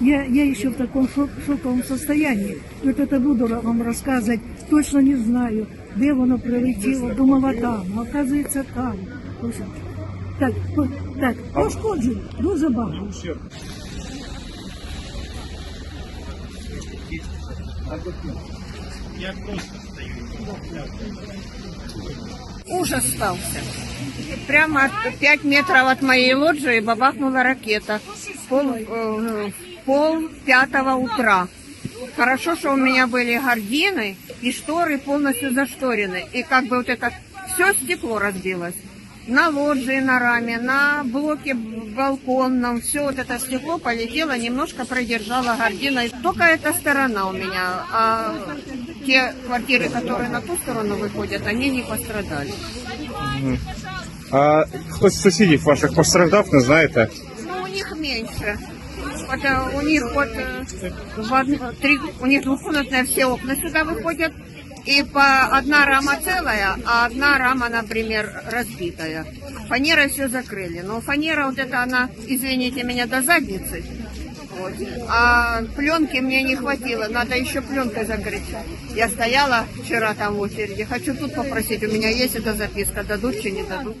Я, я еще в таком шок- шоковом состоянии. Вот это буду вам рассказывать. Точно не знаю, де воно прилетіло. Думала там, а оказується там. Так, так, пошкоджень дуже багато. Ужас стался. Прямо от 5 метров от моей лоджии бабахнула ракета. Пол, э, пол пятого утра. Хорошо, что у меня были гардины и шторы полностью зашторены. И как бы вот это все стекло разбилось. На лоджии, на раме, на блоке балконном. Все вот это стекло полетело, немножко продержала гардина. Только эта сторона у меня. А те квартиры, которые на ту сторону выходят, они не пострадали. А хтось з сусідів ваших постраждав, не знаєте? Ну, у них меньше. Вот, э, у них вот э, три, у них двухкомнатные все окна сюда выходят. И по одна рама целая, а одна рама, например, разбитая. Фанерой все закрыли. Но фанера вот эта, она, извините меня, до задницы. Вот. А пленки мне не хватило, надо еще пленкой закрыть. Я стояла вчера там в очереди. Хочу тут попросить, у меня есть эта записка, дадут, чи не дадут.